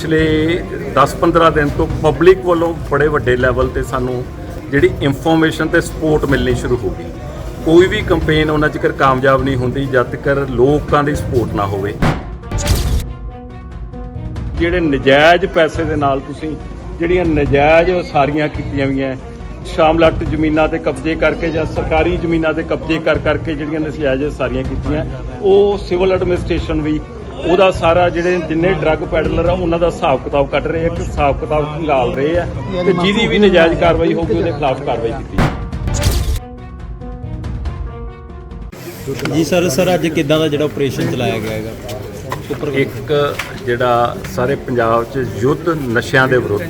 ਪਿਛਲੇ 10-15 ਦਿਨ ਤੋਂ ਪਬਲਿਕ ਵੱਲੋਂ ਬੜੇ ਵੱਡੇ ਲੈਵਲ ਤੇ ਸਾਨੂੰ ਜਿਹੜੀ ਇਨਫੋਰਮੇਸ਼ਨ ਤੇ ਸਪੋਰਟ ਮਿਲਣੀ ਸ਼ੁਰੂ ਹੋ ਗਈ। ਕੋਈ ਵੀ ਕੈਂਪੇਨ ਉਹਨਾਂ ਚਿਰ ਕਾਮਯਾਬ ਨਹੀਂ ਹੁੰਦੀ, ਜਦ ਤੱਕ ਲੋਕਾਂ ਦੀ ਸਪੋਰਟ ਨਾ ਹੋਵੇ। ਜਿਹੜੇ ਨਜਾਇਜ਼ ਪੈਸੇ ਦੇ ਨਾਲ ਤੁਸੀਂ ਜਿਹੜੀਆਂ ਨਜਾਇਜ਼ ਸਾਰੀਆਂ ਕੀਤੀਆਂ ਹੋਈਆਂ ਸ਼ਾਮਲਾਟ ਜ਼ਮੀਨਾਂ ਤੇ ਕਬਜ਼ੇ ਕਰਕੇ ਜਾਂ ਸਰਕਾਰੀ ਜ਼ਮੀਨਾਂ ਤੇ ਕਬਜ਼ੇ ਕਰ ਕਰਕੇ ਜਿਹੜੀਆਂ ਨਜਾਇਜ਼ ਸਾਰੀਆਂ ਕੀਤੀਆਂ, ਉਹ ਸਿਵਲ ਐਡਮਿਨਿਸਟ੍ਰੇਸ਼ਨ ਵੀ ਉਹਦਾ ਸਾਰਾ ਜਿਹੜੇ ਜਿੰਨੇ ਡਰੱਗ ਪੈਡਲਰ ਆ ਉਹਨਾਂ ਦਾ ਹਿਸਾਬ ਕਿਤਾਬ ਕੱਢ ਰਹੇ ਆ ਕਿ ਹਿਸਾਬ ਕਿਤਾਬ ਖੰਗਾਲ ਰਹੇ ਆ ਤੇ ਜਿਹਦੀ ਵੀ ਨਜਾਇਜ਼ ਕਾਰਵਾਈ ਹੋਊਗੀ ਉਹਦੇ ਖਿਲਾਫ ਕਾਰਵਾਈ ਕੀਤੀ। ਜੀ ਸਰ ਸਰ ਅੱਜ ਕਿੱਦਾਂ ਦਾ ਜਿਹੜਾ ਆਪਰੇਸ਼ਨ ਚਲਾਇਆ ਗਿਆ ਹੈਗਾ ਉੱਪਰ ਇੱਕ ਜਿਹੜਾ ਸਾਰੇ ਪੰਜਾਬ 'ਚ ਯੁੱਧ ਨਸ਼ਿਆਂ ਦੇ ਵਿਰੁੱਧ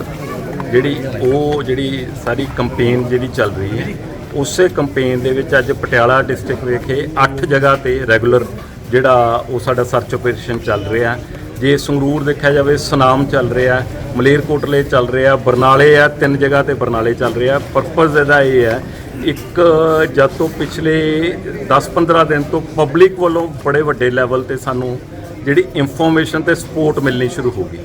ਜਿਹੜੀ ਉਹ ਜਿਹੜੀ ਸਾਰੀ ਕੰਪੇਨ ਜਿਹੜੀ ਚੱਲ ਰਹੀ ਹੈ ਉਸੇ ਕੰਪੇਨ ਦੇ ਵਿੱਚ ਅੱਜ ਪਟਿਆਲਾ ਡਿਸਟ੍ਰਿਕਟ ਵਿਖੇ 8 ਜਗ੍ਹਾ ਤੇ ਰੈਗੂਲਰ ਜਿਹੜਾ ਉਹ ਸਾਡਾ ਸਰਚ ਆਪਰੇਸ਼ਨ ਚੱਲ ਰਿਹਾ ਜੇ ਸੰਗਰੂਰ ਦੇਖਿਆ ਜਾਵੇ, ਸੁਨਾਮ ਚੱਲ ਰਿਹਾ ਮਲੇਰਕੋਟਲੇ ਚੱਲ ਰਿਹਾ ਬਰਨਾਲੇ ਆ ਤਿੰਨ ਜਗ੍ਹਾ ਤੇ ਬਰਨਾਲੇ ਚੱਲ ਰਿਹਾ ਪਰਪਸ ਇਹਦਾ ਇਹ ਹੈ, ਇੱਕ ਜਦ ਤੋਂ ਪਿਛਲੇ 10-15 ਦਿਨ ਤੋਂ ਪਬਲਿਕ ਵੱਲੋਂ ਬੜੇ ਵੱਡੇ ਲੈਵਲ ਤੇ ਸਾਨੂੰ ਜਿਹੜੀ ਇਨਫੋਰਮੇਸ਼ਨ ਤੇ ਸਪੋਰਟ ਮਿਲਣੀ ਸ਼ੁਰੂ ਹੋ ਗਈ।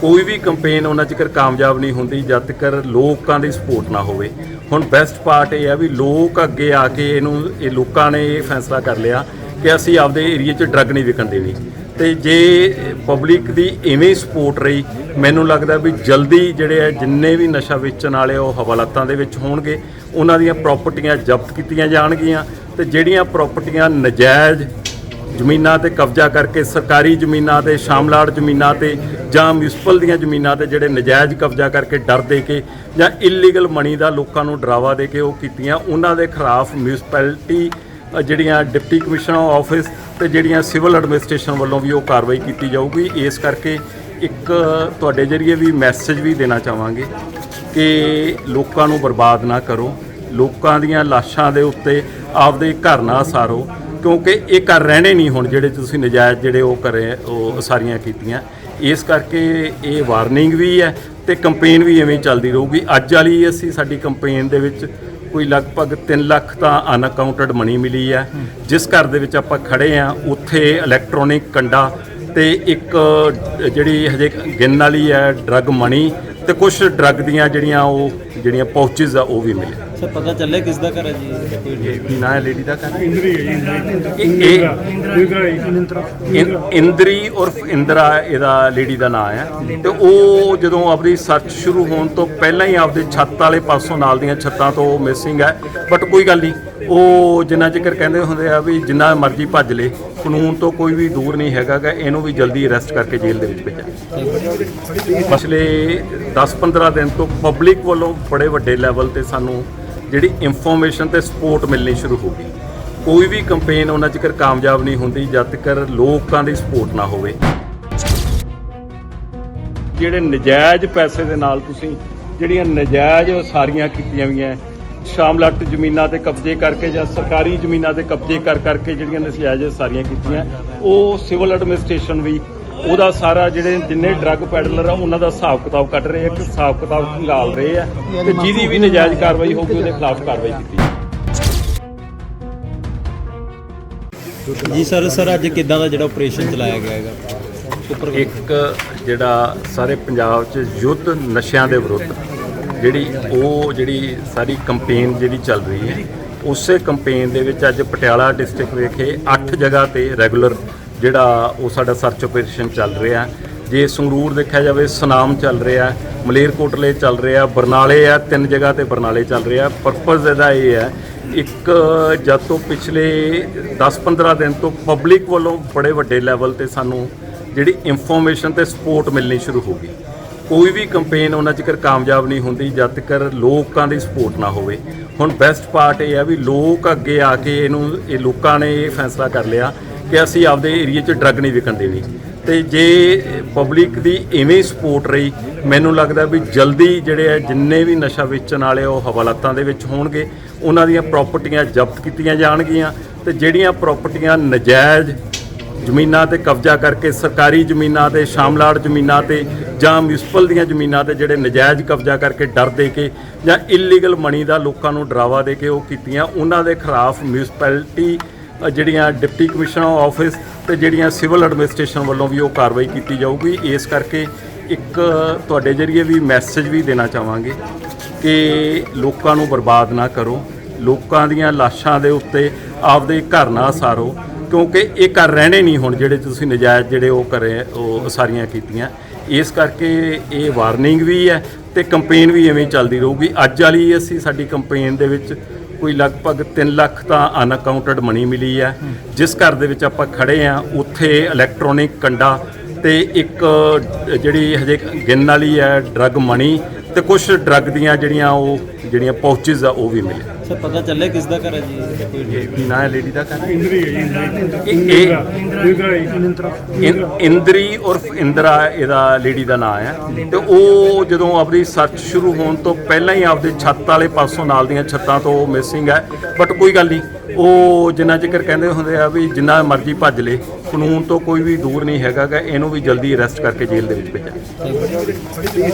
ਕੋਈ ਵੀ ਕੈਂਪੇਨ ਉਹਨਾਂ ਚਿਰ ਕਾਮਯਾਬ ਨਹੀਂ ਹੁੰਦੀ, ਜਦ ਤੱਕ ਲੋਕਾਂ ਦੀ ਸਪੋਰਟ ਨਾ ਹੋਵੇ। ਹੁਣ ਬੈਸਟ ਪਾਰਟ ਇਹ ਹੈ ਵੀ ਲੋਕ ਅੱਗੇ ਆ ਕੇ ਇਹਨੂੰ, ਇਹ ਲੋਕਾਂ ਨੇ ਇਹ ਫੈਸਲਾ ਕਰ ਲਿਆ ਕਿ ਅਸੀਂ ਆਪਦੇ ਏਰੀਆ 'ਚ ਡਰੱਗ ਨਹੀਂ ਵਿਕਣ ਦੇਣੀ। ਤੇ ਜੇ ਪਬਲਿਕ ਦੀ ਇਵੇਂ ਸਪੋਰਟ ਰਹੀ, ਮੈਨੂੰ ਲੱਗਦਾ ਵੀ ਜਲਦੀ ਜਿਹੜੇ ਆ, ਜਿੰਨੇ ਵੀ ਨਸ਼ਾ ਵੇਚਣ ਵਾਲੇ ਉਹ ਹਵਾਲਾਤਾਂ ਦੇ ਵਿੱਚ ਹੋਣਗੇ। ਉਹਨਾਂ ਦੀਆਂ ਪ੍ਰਾਪਰਟੀਆਂ ਜ਼ਬਤ ਕੀਤੀਆਂ ਜਾਣਗੀਆਂ ਤੇ ਜਿਹੜੀਆਂ ਪ੍ਰਾਪਰਟੀਆਂ ਨਜਾਇਜ਼ ਜ਼ਮੀਨਾਂ ਤੇ ਕਬਜ਼ਾ ਕਰਕੇ ਸਰਕਾਰੀ ਜ਼ਮੀਨਾਂ ਤੇ, ਸ਼ਾਮਲਾੜ ਜ਼ਮੀਨਾਂ ਤੇ ਜਾਂ ਮਿਊਨਿਸਪਲ ਦੀਆਂ ਜ਼ਮੀਨਾਂ ਤੇ ਜਿਹੜੇ ਨਜਾਇਜ਼ ਕਬਜ਼ਾ ਕਰਕੇ ਡਰ ਦੇ ਕੇ ਜਾਂ ਇਲੀਗਲ ਮਨੀ ਦਾ ਲੋਕਾਂ ਨੂੰ ਡਰਾਵਾ ਦੇ ਕੇ ਉਹ ਕੀਤੀਆਂ, ਉਹਨਾਂ ਦੇ ਖਿਲਾਫ ਮਿਊਨਿਸਪੈਲਿਟੀ ਜਿਹੜੀਆਂ ਡਿਪਟੀ ਕਮਿਸ਼ਨਰ ਆਫਿਸ ਤੇ ਜਿਹੜੀਆਂ ਸਿਵਲ ਐਡਮਿਨਿਸਟ੍ਰੇਸ਼ਨ ਵੱਲੋਂ ਵੀ ਉਹ ਕਾਰਵਾਈ ਕੀਤੀ ਜਾਊਗੀ। ਇਸ ਕਰਕੇ ਇੱਕ ਤੁਹਾਡੇ ਜਰੀਏ ਵੀ ਮੈਸੇਜ ਵੀ ਦੇਣਾ ਚਾਹਾਂਗੇ ਕਿ ਲੋਕਾਂ ਨੂੰ ਬਰਬਾਦ ਨਾ ਕਰੋ। ਲੋਕਾਂ ਦੀਆਂ ਲਾਸ਼ਾਂ ਦੇ ਉੱਤੇ ਆਪਦੇ ਘਰ ਨਾ ਸਾਰੋ, ਕਿਉਂਕਿ ਇਹ ਘਰ ਰਹਿਣੇ ਨਹੀਂ ਹੁਣ ਜਿਹੜੇ ਤੁਸੀਂ ਨਜਾਇਜ਼ ਜਿਹੜੇ ਉਹ ਕਰੇ ਉਹ ਸਾਰੀਆਂ ਕੀਤੀਆਂ। ਇਸ ਕਰਕੇ ਇਹ ਵਾਰਨਿੰਗ ਵੀ ਹੈ ਤੇ ਕੰਪੇਨ ਵੀ ਐਵੇਂ ਚੱਲਦੀ ਰਹੂਗੀ। ਅੱਜ ਵਾਲੀ ਅਸੀਂ ਸਾਡੀ ਕੰਪੇਨ ਦੇ ਵਿੱਚ ਕੋਈ ਲਗਭਗ 3 ਲੱਖ ਤਾਂ ਅਨਅਕਾਊਂਟਡ ਮਨੀ ਮਿਲੀ ਹੈ। ਜਿਸ ਘਰ ਦੇ ਵਿੱਚ ਆਪਾਂ ਖੜੇ ਆ ਉੱਥੇ ਇਲੈਕਟ੍ਰੋਨਿਕ ਕੰਡਾ ਤੇ ਇੱਕ, ਜਿਹੜੀ ਹਜੇ ਗਿਣਨ ਵਾਲੀ ਹੈ ਡਰੱਗ ਮਨੀ ਤੇ ਕੁਝ ਡਰੱਗ ਦੀਆਂ ਜਿਹੜੀਆਂ ਉਹ, ਜਿਹੜੀਆਂ ਪਾਊਚਸ ਆ, ਉਹ ਵੀ ਮਿਲੇ ਸਰ ਪਤਾ ਚੱਲਿਆ ਕਿਸ ਦਾ ਘਰ ਹੈ ਜੀ? ਕੋਈ ਕੀ ਨਾਂ ਹੈ ਲੇਡੀ ਦਾ ਘਰ ਇੰਦਰੀ ਹੈ ਜੀ ਇੰਦਰਾ। ਇੰਦਰਾ ਇੰ- ਇੰਦਰੀ ਉਰਫ ਇੰਦਰਾ ਇਹਦਾ ਲੇਡੀ ਦਾ ਨਾਮ ਹੈ। ਤੇ ਉਹ ਜਦੋਂ ਆਪਣੀ ਸਰਚ ਸ਼ੁਰੂ ਹੋਣ ਤੋਂ ਪਹਿਲਾਂ ਹੀ ਆਪਦੇ ਛੱਤ ਵਾਲੇ ਪਾਸੋਂ ਨਾਲ ਦੀਆਂ ਛੱਤਾਂ ਤੋਂ ਮਿਸਿੰਗ ਹੈ। ਬਟ ਕੋਈ ਗੱਲ ਨਹੀਂ ਉਹ ਜਿੰਨਾ ਚਿਰ ਕਹਿੰਦੇ ਹੁੰਦੇ ਆ ਵੀ ਜਿੰਨਾ ਮਰਜ਼ੀ ਭੱਜ ਲੇ ਕਾਨੂੰਨ ਤੋਂ ਕੋਈ ਵੀ ਦੂਰ ਨਹੀਂ ਹੈਗਾ ਗਾ ਇਹਨੂੰ ਵੀ ਜਲਦੀ ਅਰੈਸਟ ਕਰਕੇ ਜੇਲ੍ਹ ਦੇ ਵਿੱਚ ਭੇਜਾਂਗੇ ਪਿਛਲੇ 10-15 ਦਿਨ ਤੋਂ ਪਬਲਿਕ ਵੱਲੋਂ ਬੜੇ ਵੱਡੇ ਲੈਵਲ ਤੇ ਸਾਨੂੰ ਜਿਹੜੀ ਇਨਫੋਰਮੇਸ਼ਨ ਤੇ ਸਪੋਰਟ ਮਿਲਣੀ ਸ਼ੁਰੂ ਹੋ ਗਈ। ਕੋਈ ਵੀ ਕੈਂਪੇਨ ਉਹਨਾਂ ਚਿਰ ਕਾਮਯਾਬ ਨਹੀਂ ਹੁੰਦੀ, ਜਦ ਤੱਕ ਲੋਕਾਂ ਦੀ ਸਪੋਰਟ ਨਾ ਹੋਵੇ। ਜਿਹੜੇ ਨਜਾਇਜ਼ ਪੈਸੇ ਦੇ ਨਾਲ ਤੁਸੀਂ, ਜਿਹੜੀਆਂ ਨਜਾਇਜ਼ ਸਾਰੀਆਂ ਕੀਤੀਆਂ ਹੋਈਆਂ ਸ਼ਾਮਲਾਟ ਜ਼ਮੀਨਾਂ ਤੇ ਕਬਜ਼ੇ ਕਰਕੇ ਜਾਂ ਸਰਕਾਰੀ ਜ਼ਮੀਨਾਂ ਤੇ ਕਬਜ਼ੇ ਕਰ ਕਰਕੇ ਜਿਹੜੀਆਂ ਨਜਾਇਜ਼ ਸਾਰੀਆਂ ਕੀਤੀਆਂ, ਉਹ ਸਿਵਲ ਐਡਮਿਨਿਸਟ੍ਰੇਸ਼ਨ ਵੀ ਉਹਦਾ ਸਾਰਾ ਜਿਹੜੇ ਜਿੰਨੇ ਡਰੱਗ ਪੈਡਲਰ ਆ ਉਹਨਾਂ ਦਾ ਹਿਸਾਬ ਕਿਤਾਬ ਕੱਢ ਰਹੇ ਆ ਕਿ ਹਿਸਾਬ ਕਿਤਾਬ ਖੰਗਾਲ ਰਹੇ ਆ ਤੇ ਜਿਹਦੀ ਵੀ ਨਜਾਇਜ਼ ਕਾਰਵਾਈ ਹੋਊਗੀ ਉਹਦੇ ਖਿਲਾਫ ਕਾਰਵਾਈ ਕੀਤੀ। ਜੀ ਸਰ ਸਰ ਅੱਜ ਕਿੱਦਾਂ ਦਾ ਜਿਹੜਾ ਆਪਰੇਸ਼ਨ ਚਲਾਇਆ ਗਿਆ ਹੈਗਾ ਉੱਪਰ ਇੱਕ ਜਿਹੜਾ ਸਾਰੇ ਪੰਜਾਬ 'ਚ ਯੁੱਧ ਨਸ਼ਿਆਂ ਦੇ ਵਿਰੁੱਧ ਜਿਹੜੀ ਉਹ ਜਿਹੜੀ ਸਾਰੀ ਕੰਪੇਨ ਜਿਹੜੀ ਚੱਲ ਰਹੀ ਹੈ ਉਸੇ ਕੰਪੇਨ ਦੇ ਵਿੱਚ ਅੱਜ ਪਟਿਆਲਾ ਡਿਸਟ੍ਰਿਕਟ ਵਿਖੇ 8 ਜਗ੍ਹਾ ਤੇ ਰੈਗੂਲਰ ਜਿਹੜਾ ਉਹ ਸਾਡਾ ਸਰਚ ਆਪਰੇਸ਼ਨ ਚੱਲ ਰਿਹਾ ਜੇ ਸੰਗਰੂਰ ਦੇਖਿਆ ਜਾਵੇ, ਸੁਨਾਮ ਚੱਲ ਰਿਹਾ ਮਲੇਰਕੋਟਲੇ ਚੱਲ ਰਿਹਾ ਬਰਨਾਲੇ ਆ, ਤਿੰਨ ਜਗ੍ਹਾ ਤੇ ਬਰਨਾਲੇ ਚੱਲ ਰਿਹਾ ਪਰਪਸ ਇਹਦਾ ਇਹ ਹੈ, ਇੱਕ ਜਦ ਤੋਂ ਪਿਛਲੇ 10-15 ਦਿਨ ਤੋਂ ਪਬਲਿਕ ਵੱਲੋਂ ਬੜੇ ਵੱਡੇ ਲੈਵਲ ਤੇ ਸਾਨੂੰ ਜਿਹੜੀ ਇਨਫੋਰਮੇਸ਼ਨ ਤੇ ਸਪੋਰਟ ਮਿਲਣੀ ਸ਼ੁਰੂ ਹੋ ਗਈ। ਕੋਈ ਵੀ ਕੈਂਪੇਨ ਉਹਨਾਂ ਚਿਰ ਕਾਮਯਾਬ ਨਹੀਂ ਹੁੰਦੀ, ਜਦ ਤੱਕ ਲੋਕਾਂ ਦੀ ਸਪੋਰਟ ਨਾ ਹੋਵੇ। ਹੁਣ ਬੈਸਟ ਪਾਰਟ ਇਹ ਹੈ ਵੀ ਲੋਕ ਅੱਗੇ ਆ ਕੇ ਇਹਨੂੰ, ਇਹ ਲੋਕਾਂ ਨੇ ਇਹ ਫੈਸਲਾ ਕਰ ਲਿਆ ਕਿ ਅਸੀਂ ਆਪਦੇ ਏਰੀਆ 'ਚ ਡਰੱਗ ਨਹੀਂ ਵਿਕਣ ਦੇਣੀ। ਤੇ ਜੇ ਪਬਲਿਕ ਦੀ ਇਵੇਂ ਸਪੋਰਟ ਰਹੀ, ਮੈਨੂੰ ਲੱਗਦਾ ਵੀ ਜਲਦੀ ਜਿਹੜੇ ਆ, ਜਿੰਨੇ ਵੀ ਨਸ਼ਾ ਵੇਚਣ ਵਾਲੇ ਉਹ ਹਵਾਲਾਤਾਂ ਦੇ ਵਿੱਚ ਹੋਣਗੇ। ਉਹਨਾਂ ਦੀਆਂ ਪ੍ਰਾਪਰਟੀਆਂ ਜ਼ਬਤ ਕੀਤੀਆਂ ਜਾਣਗੀਆਂ ਤੇ ਜਿਹੜੀਆਂ ਪ੍ਰਾਪਰਟੀਆਂ ਨਜਾਇਜ਼ ਜ਼ਮੀਨਾਂ ਤੇ ਕਬਜ਼ਾ ਕਰਕੇ ਸਰਕਾਰੀ ਜ਼ਮੀਨਾਂ ਤੇ, ਸ਼ਾਮਲਾੜ ਜ਼ਮੀਨਾਂ ਤੇ ਜਾਂ ਮਿਊਨਿਸਪਲ ਦੀਆਂ ਜ਼ਮੀਨਾਂ ਤੇ ਜਿਹੜੇ ਨਜਾਇਜ਼ ਕਬਜ਼ਾ ਕਰਕੇ ਡਰ ਦੇ ਕੇ ਜਾਂ ਇਲੀਗਲ ਮਨੀ ਦਾ ਲੋਕਾਂ ਨੂੰ ਡਰਾਵਾ ਦੇ ਕੇ ਉਹ ਕੀਤੀਆਂ, ਉਹਨਾਂ ਦੇ ਖਿਲਾਫ ਮਿਊਨਿਸਪੈਲਿਟੀ ਜਿਹੜੀਆਂ ਡਿਪਟੀ ਕਮਿਸ਼ਨਰ ਆਫਿਸ ਤੇ ਜਿਹੜੀਆਂ ਸਿਵਲ ਐਡਮਿਨਿਸਟ੍ਰੇਸ਼ਨ ਵੱਲੋਂ ਵੀ ਉਹ ਕਾਰਵਾਈ ਕੀਤੀ ਜਾਊਗੀ। ਇਸ ਕਰਕੇ ਇੱਕ ਤੁਹਾਡੇ ਜਰੀਏ ਵੀ ਮੈਸੇਜ ਵੀ ਦੇਣਾ ਚਾਹਾਂਗੇ ਕਿ ਲੋਕਾਂ ਨੂੰ ਬਰਬਾਦ ਨਾ ਕਰੋ। ਲੋਕਾਂ ਦੀਆਂ ਲਾਸ਼ਾਂ ਦੇ ਉੱਤੇ ਆਪਦੇ ਘਰ ਨਾ ਸਾਰੋ, ਕਿਉਂਕਿ ਇਹ ਘਰ ਰਹਿਣੇ ਨਹੀਂ ਹੁਣ ਜਿਹੜੇ ਤੁਸੀਂ ਨਜਾਇਜ਼ ਜਿਹੜੇ ਉਹ ਕਰੇ, ਉਹ ਸਾਰੀਆਂ ਕੀਤੀਆਂ। ਇਸ ਕਰਕੇ ਇਹ ਵਾਰਨਿੰਗ ਵੀ ਹੈ ਤੇ ਕੰਪੇਨ ਵੀ ਐਵੇਂ ਚੱਲਦੀ ਰਹੂਗੀ। ਅੱਜ ਵਾਲੀ ਅਸੀਂ ਸਾਡੀ ਕੰਪੇਨ ਦੇ ਵਿੱਚ ਕੋਈ ਲਗਭਗ 3 ਲੱਖ ਤਾਂ ਅਨਅਕਾਊਂਟਡ ਮਨੀ ਮਿਲੀ ਹੈ। ਜਿਸ ਘਰ ਦੇ ਵਿੱਚ ਆਪਾਂ ਖੜੇ ਆ ਉੱਥੇ ਇਲੈਕਟ੍ਰੋਨਿਕ ਕੰਡਾ ਤੇ ਇੱਕ ਜਿਹੜੀ ਹਜੇ ਗਿਣਨ ਵਾਲੀ ਹੈ ਡਰੱਗ ਮਨੀ ਤੇ ਕੁਝ ਡਰੱਗ ਦੀਆਂ ਜਿਹੜੀਆਂ ਉਹ, ਜਿਹੜੀਆਂ ਪਾਊਚਸ ਆ, ਉਹ ਵੀ ਮਿਲੇ ਸਰ ਪਤਾ ਚੱਲਿਆ ਕਿਸ ਦਾ ਘਰ ਹੈ ਜੀ? ਕੀ ਨਾਂ ਹੈ ਲੇਡੀ ਦਾ ਘਰ ਇੰਦਰੀ ਹੈ ਜੀ ਇੰਦਰੀ। ਇੰਦਰਾ ਇੰਦਰਾ ਇੰ- ਇੰਦਰੀ। ਉਰਫ ਇੰਦਰਾ ਇਹਦਾ ਲੇਡੀ ਦਾ ਨਾਮ ਹੈ। ਤੇ ਉਹ ਜਦੋਂ ਆਪਣੀ ਸਰਚ ਸ਼ੁਰੂ ਹੋਣ ਤੋਂ ਪਹਿਲਾਂ ਹੀ ਆਪਦੇ ਛੱਤ ਵਾਲੇ ਪਾਸੋਂ ਨਾਲ ਦੀਆਂ ਛੱਤਾਂ ਤੋਂ ਮਿਸਿੰਗ ਹੈ। ਬਟ ਕੋਈ ਗੱਲ ਨਹੀਂ ਉਹ ਜਿੰਨਾ ਚਿਰ ਕਹਿੰਦੇ ਹੁੰਦੇ ਆ ਵੀ ਜਿੰਨਾ ਮਰਜ਼ੀ ਭੱਜ ਲੇ ਕਾਨੂੰਨ ਤੋਂ ਕੋਈ ਵੀ ਦੂਰ ਨਹੀਂ ਹੈਗਾਗਾ ਇਹਨੂੰ ਵੀ ਜਲਦੀ ਅਰੈਸਟ ਕਰਕੇ ਜੇਲ੍ਹ ਦੇ ਵਿੱਚ ਭੇਜਾਂਗੇ।